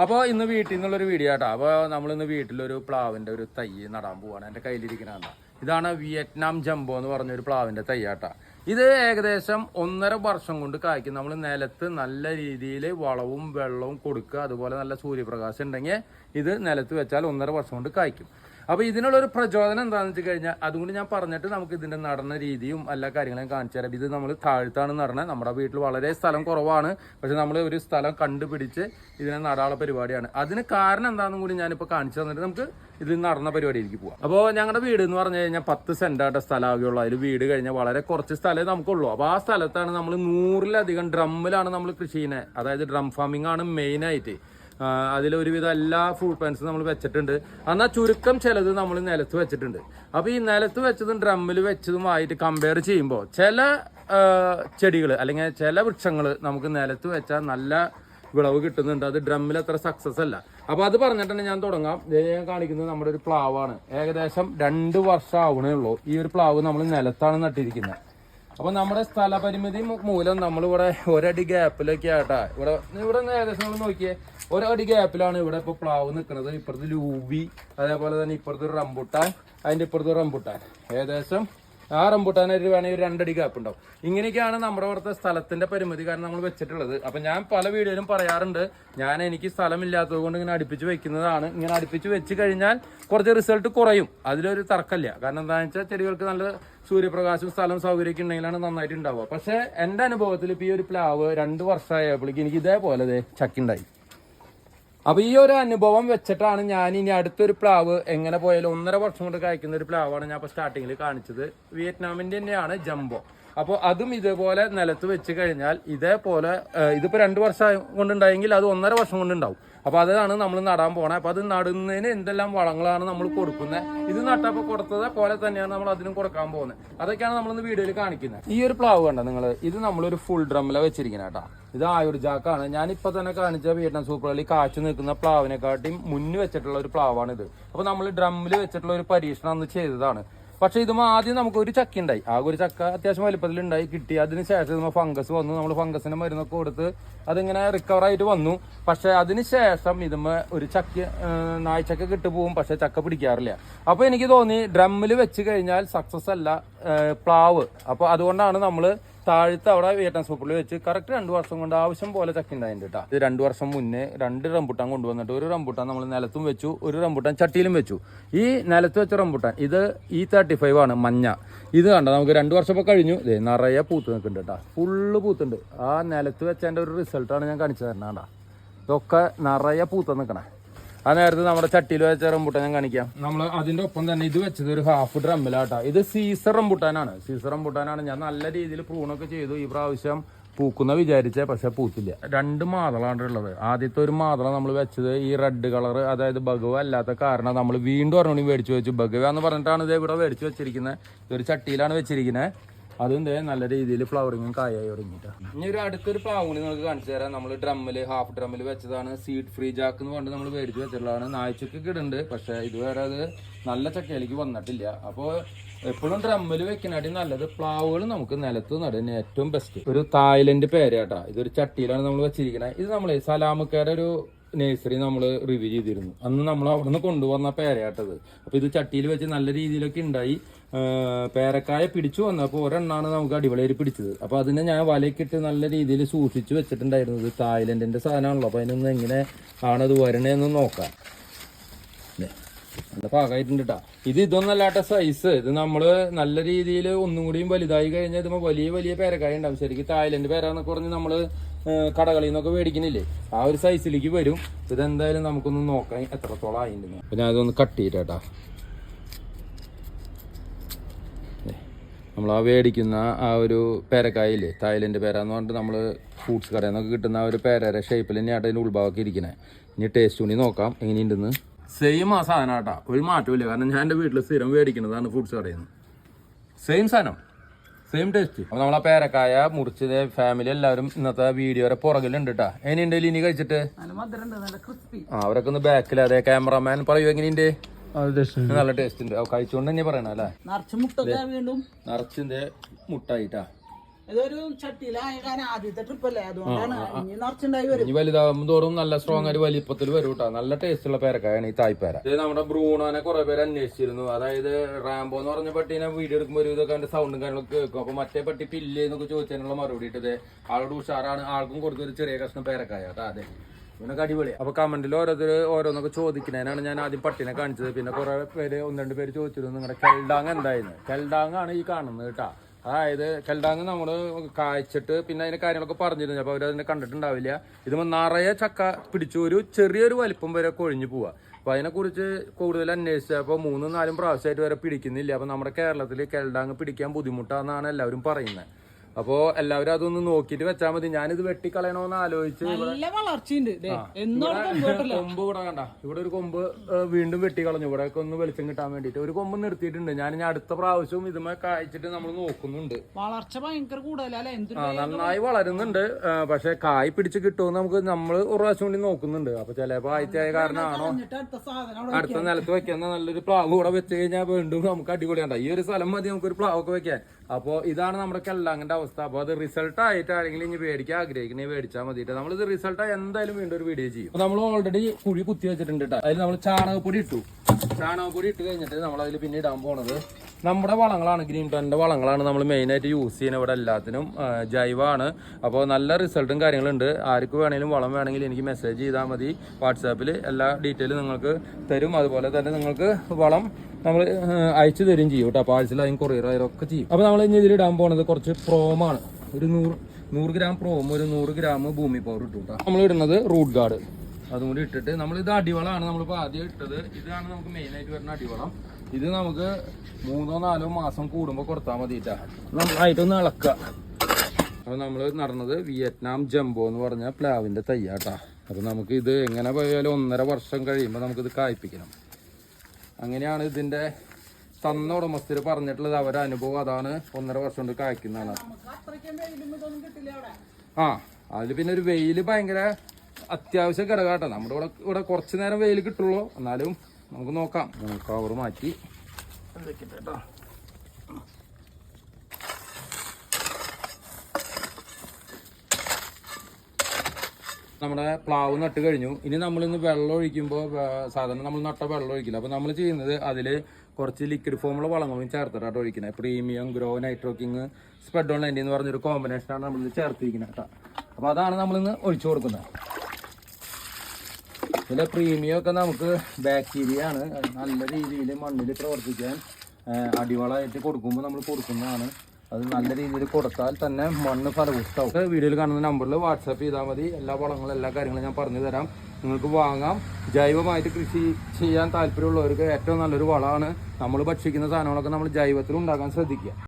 അപ്പോൾ ഇന്ന് വീട്ടിൽ നിന്നുള്ളൊരു വീഡിയോ കേട്ടോ അപ്പോൾ നമ്മളിന്ന് വീട്ടിലൊരു പ്ലാവിന്റെ ഒരു തൈ നടാൻ പോവാണ്. എന്റെ കയ്യിലിരിക്കണ ഇതാണ് വിയറ്റ്നാം ജംബോ എന്ന് പറഞ്ഞൊരു പ്ലാവിന്റെ തൈയാട്ടാ ഇത് ഏകദേശം ഒന്നര വർഷം കൊണ്ട് കായ്ക്കും. നമ്മൾ നിലത്ത് നല്ല രീതിയിൽ വളവും വെള്ളവും കൊടുക്കുക. അതുപോലെ നല്ല സൂര്യപ്രകാശം ഉണ്ടെങ്കിൽ ഇത് നിലത്ത് വെച്ചാൽ ഒന്നര വർഷം കൊണ്ട് കായ്ക്കും. അപ്പോൾ ഇതിനുള്ളൊരു പ്രചോദനം എന്താണെന്ന് വെച്ച് കഴിഞ്ഞാൽ അതുകൊണ്ട് ഞാൻ പറഞ്ഞിട്ട് നമുക്ക് ഇതിന്റെ നടന്ന രീതിയും എല്ലാ കാര്യങ്ങളും കാണിച്ചു തരാം. ഇത് നമ്മൾ താഴ്ത്താണ് നടണത് നമ്മുടെ വീട്ടിൽ വളരെ സ്ഥലം കുറവാണ്. പക്ഷെ നമ്മൾ ഒരു സ്ഥലം കണ്ടുപിടിച്ച് ഇതിനെ നടാനുള്ള പരിപാടിയാണ്. അതിന് കാരണം എന്താണെന്നും കൂടി ഞാനിപ്പോൾ കാണിച്ചു തന്നിട്ട് നമുക്ക് ഇതിൽ നടന്ന പരിപാടിയിലേക്ക് പോവാം. അപ്പോൾ ഞങ്ങളുടെ വീട് എന്ന് പറഞ്ഞു കഴിഞ്ഞാൽ പത്ത് സെന്റായിട്ട് സ്ഥലമാകുള്ളൂ അതിൽ വീട് കഴിഞ്ഞാൽ വളരെ കുറച്ച് സ്ഥലമേ നമുക്കുള്ളൂ. അപ്പോൾ ആ സ്ഥലത്താണ് നമ്മൾ നൂറിലധികം ഡ്രമ്മിലാണ് നമ്മൾ കൃഷി ചെയ്യുന്നത് അതായത് ഡ്രം ഫാമിംഗ് ആണ് മെയിനായിട്ട്. അതിലൊരുവിധം എല്ലാ ഫ്രൂട്ട് പാൻസും നമ്മൾ വെച്ചിട്ടുണ്ട്. എന്നാൽ ചുരുക്കം ചിലത് നമ്മൾ നിലത്ത് വെച്ചിട്ടുണ്ട്. അപ്പോൾ ഈ നിലത്ത് വെച്ചതും ഡ്രമ്മിൽ വെച്ചതും ആയിട്ട് കമ്പയർ ചെയ്യുമ്പോൾ ചില ചെടികൾ അല്ലെങ്കിൽ ചില വൃക്ഷങ്ങൾ നമുക്ക് നിലത്ത് വെച്ചാൽ നല്ല വിളവ് കിട്ടുന്നുണ്ട്. അത് ഡ്രമ്മിൽ അത്ര സക്സസ് അല്ല. അപ്പോൾ അത് പറഞ്ഞിട്ടുണ്ട് ഞാൻ തുടങ്ങാം. ഞാൻ കാണിക്കുന്നത് നമ്മുടെ ഒരു പ്ലാവാണ്. ഏകദേശം രണ്ട് വർഷം ആവണേ ഉള്ളൂ. ഈ ഒരു പ്ലാവ് നമ്മൾ നിലത്താണ് നട്ടിരിക്കുന്നത്. അപ്പോൾ നമ്മുടെ സ്ഥലപരിമിതി മൂലം നമ്മളിവിടെ ഒരടി ഗ്യാപ്പിലൊക്കെ ആട്ടാ ഇവിടെ ഇവിടെ ഏകദേശം നമ്മൾ നോക്കിയേ. ഒരടി ഗ്യാപ്പിലാണ് ഇവിടെ ഇപ്പൊ പ്ലാവ് നിൽക്കുന്നത് ഇപ്പുറത്ത് ലൂബി അതേപോലെ തന്നെ ഇപ്പുറത്ത് ഒരു റംബുട്ടാൻ അതിന്റെ ഇപ്പുറത്ത് റംബുട്ടാൻ. ഏകദേശം ആ റംബുട്ടാനായിട്ട് വേണമെങ്കിൽ ഒരു രണ്ടടി ഗ്യാപ്പ് ഉണ്ടാവും. ഇങ്ങനെയൊക്കെയാണ് നമ്മുടെ ഇവിടുത്തെ സ്ഥലത്തിന്റെ പരിമിതി കാരണം നമ്മൾ വെച്ചിട്ടുള്ളത്. അപ്പൊ ഞാൻ പല വീഡിയോയിലും പറയാറുണ്ട് ഞാൻ എനിക്ക് സ്ഥലമില്ലാത്തത് കൊണ്ട് ഇങ്ങനെ അടുപ്പിച്ച് വെക്കുന്നതാണ്. ഇങ്ങനെ അടുപ്പിച്ച് വെച്ച് കഴിഞ്ഞാൽ കുറച്ച് റിസൾട്ട് കുറയും. അതിലൊരു തർക്കമില്ല. കാരണം എന്താണെന്ന് വെച്ചാൽ ചെടികൾക്ക് നല്ല സൂര്യപ്രകാശം സ്ഥലം സൗകര്യമൊക്കെ ഉണ്ടെങ്കിലാണ് നന്നായിട്ട് ഉണ്ടാവുക പക്ഷെ എന്റെ അനുഭവത്തിൽ ഇപ്പോൾ ഈ ഒരു പ്ലാവ് രണ്ട് വർഷമായപ്പോഴേക്ക് എനിക്ക് ഇതേപോലെ ചക്കുണ്ടായി. അപ്പൊ ഈ ഒരു അനുഭവം വെച്ചിട്ടാണ് ഞാൻ ഇനി അടുത്തൊരു പ്ലാവ് എങ്ങനെ പോയാലും ഒന്നര വർഷം കൊണ്ട് കഴിക്കുന്ന ഒരു പ്ലാവാണ് ഞാൻ ഇപ്പൊ സ്റ്റാർട്ടിങ്ങിൽ കാണിച്ചത്. വിയറ്റ്നാമിന്റെ തന്നെയാണ് ജംബോ. അപ്പോൾ അതും ഇതേപോലെ നിലത്ത് വെച്ച് കഴിഞ്ഞാൽ ഇതേപോലെ ഇതിപ്പോൾ ഇതിപ്പോ രണ്ട് വർഷം കൊണ്ടുണ്ടായെങ്കിൽ അത് ഒന്നര വർഷം കൊണ്ടുണ്ടാവും. അപ്പൊ അതാണ് നമ്മൾ നടാൻ പോണേ. അപ്പൊ അത് നടുന്നതിന് എന്തെല്ലാം വളങ്ങളാണ് നമ്മൾ കൊടുക്കുന്നത് ഇത് നട്ടപ്പോൾ കൊടുത്തത് പോലെ തന്നെയാണ് നമ്മൾ അതിനും കൊടുക്കാൻ പോകുന്നത് അതൊക്കെയാണ് നമ്മളിന്ന് വീഡിയോയിൽ കാണിക്കുന്നത്. ഈ ഒരു പ്ലാവ് കണ്ട നിങ്ങൾ ഇത് നമ്മളൊരു ഫുൾ ഡ്രമ്മിലാണ് വെച്ചിരിക്കുന്നത് കേട്ടോ. ഇത് ആയുർജാക്കാണ്. ഇപ്പൊ തന്നെ കാണിച്ച വിയറ്റ്നാം സൂപ്പർ കളി കാച്ചു നിൽക്കുന്ന പ്ലാവിനെക്കാട്ടിയും മുന്നിൽ വെച്ചിട്ടുള്ള ഒരു പ്ലാവാണ് ഇത് അപ്പൊ നമ്മൾ ഡ്രമ്മിൽ വെച്ചിട്ടുള്ള ഒരു പരീക്ഷണം അന്ന് ചെയ്തതാണ്. പക്ഷെ ഇത് ആദ്യം നമുക്ക് ഒരു ചക്ക ഉണ്ടായി. ആ ഒരു ചക്ക അത്യാവശ്യം വലിപ്പത്തിൽ ഉണ്ടായി കിട്ടി. അതിന് ശേഷം ഇതുമ്പോൾ ഫംഗസ് വന്നു. നമ്മൾ ഫംഗസിന്റെ മരുന്നൊക്കെ കൊടുത്ത് അതിങ്ങനെ റിക്കവർ ആയിട്ട് വന്നു. പക്ഷെ അതിന് ശേഷം ഇതുമ്മ ഒരു ചക്ക നായ്ച്ചക്ക കിട്ടു പോവും. പക്ഷെ ചക്ക പിടിക്കാറില്ല. അപ്പോൾ എനിക്ക് തോന്നി ഡ്രമ്മിൽ വെച്ച് കഴിഞ്ഞാൽ സക്സസ് അല്ല പ്ലാവ്. അപ്പോൾ അതുകൊണ്ടാണ് നമ്മൾ താഴത്ത് അവിടെ വിയറ്റ്നാം സൂപ്പറിൽ വെച്ച് കറക്റ്റ് രണ്ട് വർഷം കൊണ്ട് ആവശ്യം പോലെ ചക്ക ഉണ്ടായിട്ടുണ്ട് കേട്ടോ ഇത് രണ്ട് വർഷം മുന്നേ രണ്ട് റംബുട്ടാൻ കൊണ്ടുവന്നിട്ട് ഒരു റംബുട്ടാൻ നമ്മൾ നിലത്തും വെച്ചു ഒരു റംബുട്ടാൻ ചട്ടിയിലും വെച്ചു. ഈ നിലത്ത് വെച്ച റംബുട്ടാൻ ഇത് ഈ തേർട്ടി ഫൈവ് ആണ് മഞ്ഞ. ഇത് കണ്ട നമുക്ക് രണ്ട് വർഷം ഇപ്പോൾ കഴിഞ്ഞു. ഇതേ നിറയെ പൂത്ത് നിൽക്കുന്നുണ്ട് കേട്ടോ ഫുള്ള് പൂത്തുണ്ട്. ആ നിലത്ത് വെച്ചതിന്റെ ഒരു റിസൾട്ടാണ് ഞാൻ കാണിച്ചു തരണം ഇതൊക്കെ നിറയെ പൂത്ത് നിൽക്കണേ. ആ നേരത്തെ നമ്മുടെ ചട്ടിയിൽ വെച്ച റംബുട്ടാൻ ഞാൻ കാണിക്കാം. നമ്മൾ അതിന്റെ ഒപ്പം തന്നെ ഇത് വെച്ചത് ഒരു ഹാഫ് ഡ്രമ്മിലാട്ടാ ഇത് സീസർ റംബുട്ടാനാണ്. സീസർ റംബുട്ടാനാണ്. ഞാൻ നല്ല രീതിയിൽ പ്രൂണൊക്കെ ചെയ്തു. ഈ പ്രാവശ്യം പൂക്കുന്ന വിചാരിച്ചേ പക്ഷെ പൂത്തില്ല രണ്ട് മാതളാണ് ഉള്ളത്. ആദ്യത്തെ ഒരു മാതള നമ്മൾ വെച്ചത് ഈ റെഡ് കളർ അതായത് ബഗവ അല്ലാത്ത കാരണം നമ്മൾ വീണ്ടും ഒരെണ്ണം മേടിച്ചു വെച്ചു. ബഗവ എന്ന് പറഞ്ഞിട്ടാണ് ഇത് ഇവിടെ മേടിച്ചു വെച്ചിരിക്കുന്നത്. ഇതൊരു ചട്ടിയിലാണ് വെച്ചിരിക്കുന്നത്. അതും നല്ല രീതിയിൽ ഫ്ലവറിങ്ങും കായായി തുടങ്ങിയിട്ട്. ഇനി ഒരു അടുത്തൊരു പ്ലാവുണി നിങ്ങൾക്ക് കാണിച്ചു തരാം. നമ്മൾ ഡ്രമ്മിൽ ഹാഫ് ഡ്രമ്മിൽ വെച്ചതാണ് സീഡ് ഫ്രീ ജാക്ക് എന്ന് പറഞ്ഞിട്ട് നമ്മൾ മേടിച്ച് വെച്ചിട്ടുള്ളതാണ് നായ്ച്ചൊക്കെ ഇടുന്നുണ്ട്. പക്ഷെ ഇതുവരെ അത് നല്ല ചക്കയിലേക്ക് വന്നിട്ടില്ല. അപ്പോൾ എപ്പോഴും ഡ്രമ്മിൽ വെക്കണാട്ടി നല്ലത് പ്ലാവുകൾ നമുക്ക് നിലത്ത് നടുന്ന ഏറ്റവും ബെസ്റ്റ് ഒരു തായ്ലൻഡ് പേരാട്ടാ ഇതൊരു ചട്ടിയിലാണ് നമ്മൾ വെച്ചിരിക്കുന്നത് ഇത് നമ്മൾ സലാമുക്കാരുടെ ഒരു നേഴ്സറി നമ്മൾ റിവ്യൂ ചെയ്തിരുന്നു. അന്ന് നമ്മൾ അവിടെ നിന്ന് കൊണ്ടുവന്ന പേരയാട്ടത്. അപ്പോൾ ഇത് ചട്ടിയിൽ വെച്ച് നല്ല രീതിയിലൊക്കെ ഉണ്ടായി. പേരക്കായ പിടിച്ചു വന്നപ്പോൾ ഒരെണ്ണാണ് നമുക്ക് അടിപൊളിയായി പിടിച്ചത്. അപ്പോൾ അതിനെ ഞാൻ വലയ്ക്കിട്ട് നല്ല രീതിയിൽ സൂക്ഷിച്ച് വെച്ചിട്ടുണ്ടായിരുന്നത് തായ്ലൻഡിന്റെ സാധനമാണല്ലോ. അപ്പോൾ അതിനൊന്ന് എങ്ങനെ ആണത് വരണേന്ന് നോക്കാം. നല്ല പാകമായിട്ടുണ്ട് കേട്ടോ ഇത് ഇതൊന്നല്ലാട്ട സൈസ് ഇത് നമ്മൾ നല്ല രീതിയിൽ ഒന്നും കൂടിയും വലുതായി കഴിഞ്ഞാൽ ഇതുമ്പോൾ വലിയ വലിയ പേരക്കായ ഉണ്ടാവും. ശരിക്കും തായ്ലൻഡ് പേരാന്നൊക്കെ പറഞ്ഞ് നമ്മൾ കടകളിൽ നിന്നൊക്കെ മേടിക്കുന്നില്ലേ? ആ ഒരു സൈസിലേക്ക് വരും. ഇതെന്തായാലും നമുക്കൊന്ന് നോക്കാം എത്രത്തോളം ആയിട്ടുണ്ട് അപ്പം ഞാൻ അതൊന്ന് കട്ട് ചെയ്തിട്ടാ. നമ്മൾ ആ മേടിക്കുന്ന ആ ഒരു പേരക്കായില്ലേ? തായ്ലൻഡ് പേര എന്ന് പറഞ്ഞിട്ട് നമ്മൾ ഫ്രൂട്ട്സ് കടയിൽ നിന്നൊക്കെ കിട്ടുന്ന ആ ഒരു പേരയുടെ ഷേപ്പിൽ തന്നെയാണ് അതിന്റെ ഉൾഭാഗമൊക്കെ ഇരിക്കുന്നത് ഇനി ടേസ്റ്റ് കൂടി നോക്കാം എങ്ങനെയുണ്ടെന്ന്. സെയിം ആ സാധനം ആട്ടാ ഒരു മാറ്റമില്ല കാരണം ഞാൻ എന്റെ വീട്ടിൽ സ്ഥിരം മേടിക്കുന്നതാണ് ഫ്രൂട്ട്സ് കടയിൽ നിന്ന്. സെയിം സാധനം. സെയിം ടേസ്റ്റ് അപ്പോൾ നമ്മളെ പേരക്കായ മുറിച്ചത് ഫാമിലി എല്ലാവരും ഇന്നത്തെ വീഡിയോ വരെ പുറകിലുണ്ട് കേട്ടാ എങ്ങനെയുണ്ട് ഇനി കഴിച്ചിട്ട്? നല്ല മധുരണ്ട് നല്ല ക്രിസ്പി ആ അവരൊക്കെ ഒന്ന് ബാക്കിൽ അതെ ക്യാമറമാൻ പറയൂ എങ്ങനെയുണ്ട് നല്ല ടേസ്റ്റ് ഉണ്ട്. കഴിച്ചുകൊണ്ട് തന്നെ പറയണല്ലേ നിറച്ച് വീണ്ടും. നിറച്ചിന്റെ മുട്ടായിട്ടാ ഇതൊരു ചട്ടിയിലായ കാരണം ആദ്യത്തെ ട്രിപ്പ് അല്ലേ? അതുകൊണ്ടാണ് ഇനി നിറച്ചുണ്ടായി വരും. ഇനി വലുതാകുമ്പോൾ തോറും നല്ല സ്ട്രോങ് ആയിട്ട് വലിപ്പത്തിൽ വരും കേട്ടോ. നല്ല ടേസ്റ്റ് ഉള്ള പേരക്കായാണ് ഈ തായ്പേര. ഇത് നമ്മുടെ ബ്രൂണോനെ കുറെ പേര് അന്വേഷിച്ചിരുന്നു. അതായത് റാംബോ എന്ന് പറഞ്ഞ പട്ടീനെ വീഡിയോ എടുക്കുമ്പോൾ ഒരു ഇതൊക്കെ അതിന്റെ സൗണ്ടും കാര്യങ്ങളൊക്കെ കേൾക്കും. അപ്പൊ മറ്റേ പട്ടി പില്ലേ എന്നൊക്കെ ചോദിച്ചതിനുള്ള മറുപടി ഇട്ടത് ആളോട് ഉഷാറാണ്. ആൾക്കും കൊടുത്തൊരു ചെറിയ കഷ്ണം പേരക്കായ കേട്ടോ അതെ ഇവനൊക്കെ അടിപൊളി അപ്പൊ കമന്റിൽ ഓരോരുത്തർ ഓരോന്നൊക്കെ ചോദിക്കുന്നതിനാണ് ഞാൻ ആദ്യം പട്ടിനെ കാണിച്ചത്. പിന്നെ കുറെ പേര് ഒന്ന് രണ്ട് പേര് ചോദിച്ചിരുന്നു നിങ്ങളുടെ കെൽഡാങ് എന്തായിരുന്നു കെൽഡാങ് ആണ് ഈ കാണുന്നത് കേട്ടാ. അതായത് കെൽഡാങ് നമ്മൾ കായ്ച്ചിട്ട് പിന്നെ അതിന്റെ കാര്യങ്ങളൊക്കെ പറഞ്ഞിരുന്നു. അപ്പൊ അവരതിനെ കണ്ടിട്ടുണ്ടാവില്ല. ഇത് നിറയെ ചക്ക പിടിച്ചു. ഒരു ചെറിയൊരു വലിപ്പം വരെ കൊഴിഞ്ഞു പോവുക അപ്പൊ അതിനെക്കുറിച്ച് കൂടുതൽ അന്വേഷിച്ചപ്പോൾ മൂന്നും നാലും പ്രാവശ്യമായിട്ട് വരെ പിടിക്കുന്നില്ല. അപ്പൊ നമ്മുടെ കേരളത്തിൽ കെൽഡാങ് പിടിക്കാൻ ബുദ്ധിമുട്ടാന്നാണ് എല്ലാവരും പറയുന്നത് അപ്പോൾ എല്ലാവരും അതൊന്ന് നോക്കിട്ട് വെച്ചാ മതി. ഞാനിത് വെട്ടിക്കളയണോന്ന് ആലോചിച്ച് നല്ല വളർച്ചയുണ്ട്. കൊമ്പ് ഇവിടെ കണ്ട. ഇവിടെ ഒരു കൊമ്പ് വീണ്ടും വെട്ടിക്കളഞ്ഞു. ഇവിടെ ഒന്ന് വെളിച്ചം കിട്ടാൻ വേണ്ടിട്ട് ഒരു കൊമ്പ് നിർത്തിയിട്ടുണ്ട്. ഞാൻ ഇനി അടുത്ത പ്രാവശ്യവും ഇതുമേ കായ്ച്ചിട്ട് നമ്മൾ നോക്കുന്നുണ്ട്. വളർച്ച ഭയങ്കര കൂടുതലല്ലേ നന്നായി വളരുന്നുണ്ട്. പക്ഷെ കായ് പിടിച്ച് കിട്ടുമെന്ന് നമുക്ക് നമ്മൾ ഒരു പ്രാവശ്യം കൂടി നോക്കുന്നുണ്ട്. അപ്പൊ ചിലപ്പോ ആയിട്ടായ കാരണമാണോ? അടുത്ത നിലത്ത് വെക്കുന്ന നല്ലൊരു പ്ലാവ് കൂടെ വെച്ച് കഴിഞ്ഞാൽ വീണ്ടും നമുക്ക് അടിപൊളിയാണ് ഈ ഒരു സ്ഥലം മതി നമുക്ക് ഒരു പ്ലാവ് ഒക്കെ വെക്കാൻ. അപ്പോ ഇതാണ് നമ്മുടെ കെല്ലാങ്ങിന്റെ അവസ്ഥ. അപ്പോൾ അത് റിസൾട്ട് ആയിട്ട് ആരെങ്കിലും ഇനി മേടിക്കാൻ ആഗ്രഹിക്കണേ മേടിച്ചാൽ മതിയിട്ട് നമ്മളിത് റിസൾട്ട് എന്തായാലും വീണ്ടും ഒരു വീഡിയോ ചെയ്യും. നമ്മൾ ഓൾറെഡി കുഴി കുത്തി വെച്ചിട്ടുണ്ട് കേട്ടോ അതിൽ നമ്മൾ ചാണകപ്പൊടി ഇട്ടു. ചാണകപ്പൊടി ഇട്ട് കഴിഞ്ഞിട്ട് നമ്മൾ അതിൽ പിന്നെ ഇടാൻ പോണത് നമ്മുടെ വളങ്ങളാണ് ഗ്രീൻ ടോണിന്റെ വളങ്ങളാണ് നമ്മൾ മെയിനായിട്ട് യൂസ് ചെയ്യുന്നത് ഇവിടെ എല്ലാത്തിനും ജൈവമാണ്. അപ്പോൾ നല്ല റിസൾട്ടും കാര്യങ്ങളുണ്ട്. ആർക്ക് വേണമെങ്കിലും വളം വേണമെങ്കിൽ എനിക്ക് മെസ്സേജ് ചെയ്താൽ മതി. വാട്സാപ്പിൽ എല്ലാ ഡീറ്റെയിലും നിങ്ങൾക്ക് തരും. അതുപോലെ തന്നെ നിങ്ങൾക്ക് വളം നമ്മൾ അയച്ചു തരും ചെയ്യും കേട്ടോ. പാഴ്സൽ അതിന് കൊറിയർ ഒക്കെ ചെയ്യും. അപ്പോൾ നമ്മൾ ഇനി ഇതിലിടാൻ പോണത് കുറച്ച് പ്രോമാണ് ഒരു നൂറ് നൂറ് ഗ്രാം പ്രോം ഒരു നൂറ് ഗ്രാം ഭൂമി പവർ ഇട്ടു കേട്ടോ. നമ്മൾ ഇടുന്നത് റൂട്ട് ഗാർഡ് അതും കൂടി ഇട്ടിട്ട് നമ്മൾ ഇത് അടിവളമാണ് നമ്മളിപ്പോൾ ആദ്യം ഇട്ടത്. ഇതാണ് നമുക്ക് മെയിനായിട്ട് വരുന്ന അടിവളം. ഇത് നമുക്ക് മൂന്നോ നാലോ മാസം കൂടുമ്പോൾ കൊടുത്താൽ മതിട്ടാ നന്നായിട്ടൊന്ന് ഇളക്ക. അപ്പോൾ നമ്മൾ നടന്നത് വിയറ്റ്നാം ജംബോ എന്ന് പറഞ്ഞ പ്ലാവിന്റെ തയ്യാട്ടാ. അപ്പോൾ നമുക്ക് ഇത് എങ്ങനെ പോയാലും ഒന്നര വർഷം കഴിയുമ്പോൾ നമുക്കിത് കായ്പ്പിക്കണം. അങ്ങനെയാണ് ഇതിന്റെ തന്ന ഉടമസ്ഥർ പറഞ്ഞിട്ടുള്ളത്. അവരുടെ അനുഭവം അതാണ് ഒന്നര വർഷം കൊണ്ട് കായ്ക്കുന്നതാണ്. വെയിലും ആ അതിൽ പിന്നെ ഒരു വെയിൽ ഭയങ്കര അത്യാവശ്യ ഘടകമാട്ടോ നമ്മുടെ ഇവിടെ ഇവിടെ കുറച്ച് നേരം വെയിൽ കിട്ടുള്ളൂ. എന്നാലും നമുക്ക് നോക്കാം. കവർ മാറ്റി വെക്കട്ടെ കേട്ടോ? നമ്മുടെ പ്ലാവ് നട്ട് കഴിഞ്ഞു. ഇനി നമ്മളിന്ന് വെള്ളം ഒഴിക്കുമ്പോൾ സാധാരണ നമ്മൾ നട്ട വെള്ളം ഒഴിക്കില്ല. അപ്പോൾ നമ്മൾ ചെയ്യുന്നത് അതിൽ കുറച്ച് ലിക്വിഡ് ഫോമുള്ള വളങ്ങളും ചേർത്തിട്ടാണ് ഒഴിക്കുന്നത് പ്രീമിയം ഗ്രോ നൈട്രോക്കിങ് സ്പ്രെഡ് ഓൺ നയന്റി എന്ന് പറഞ്ഞൊരു കോമ്പിനേഷനാണ് നമ്മളിന്ന് ചേർത്തിരിക്കുന്നത് കേട്ടോ അപ്പോൾ അതാണ് നമ്മളിന്ന് ഒഴിച്ചു കൊടുക്കുന്നത്. ഇതിലെ പ്രീമിയം ഒക്കെ നമുക്ക് ബാക്ടീരിയ ആണ്. നല്ല രീതിയിൽ മണ്ണിൽ പ്രവർത്തിക്കാൻ അടിവളമായിട്ട് കൊടുക്കുമ്പോൾ നമ്മൾ കൊടുക്കുന്നതാണ്. അത് നല്ല രീതിയിൽ കൊടുത്താൽ തന്നെ മണ്ണ് ഫലപുഷ്ടാവും വീഡിയോയിൽ കാണുന്ന നമ്പറിൽ വാട്സാപ്പ് ചെയ്താൽ മതി. എല്ലാ വളങ്ങളും എല്ലാ കാര്യങ്ങളും ഞാൻ പറഞ്ഞു തരാം. നിങ്ങൾക്ക് വാങ്ങാം. ജൈവമായിട്ട് കൃഷി ചെയ്യാൻ താല്പര്യമുള്ളവർക്ക് ഏറ്റവും നല്ലൊരു വളമാണ്. നമ്മൾ ഭക്ഷിക്കുന്ന സാധനങ്ങളൊക്കെ നമ്മൾ ജൈവത്തിൽ ഉണ്ടാക്കാൻ ശ്രദ്ധിക്കുക.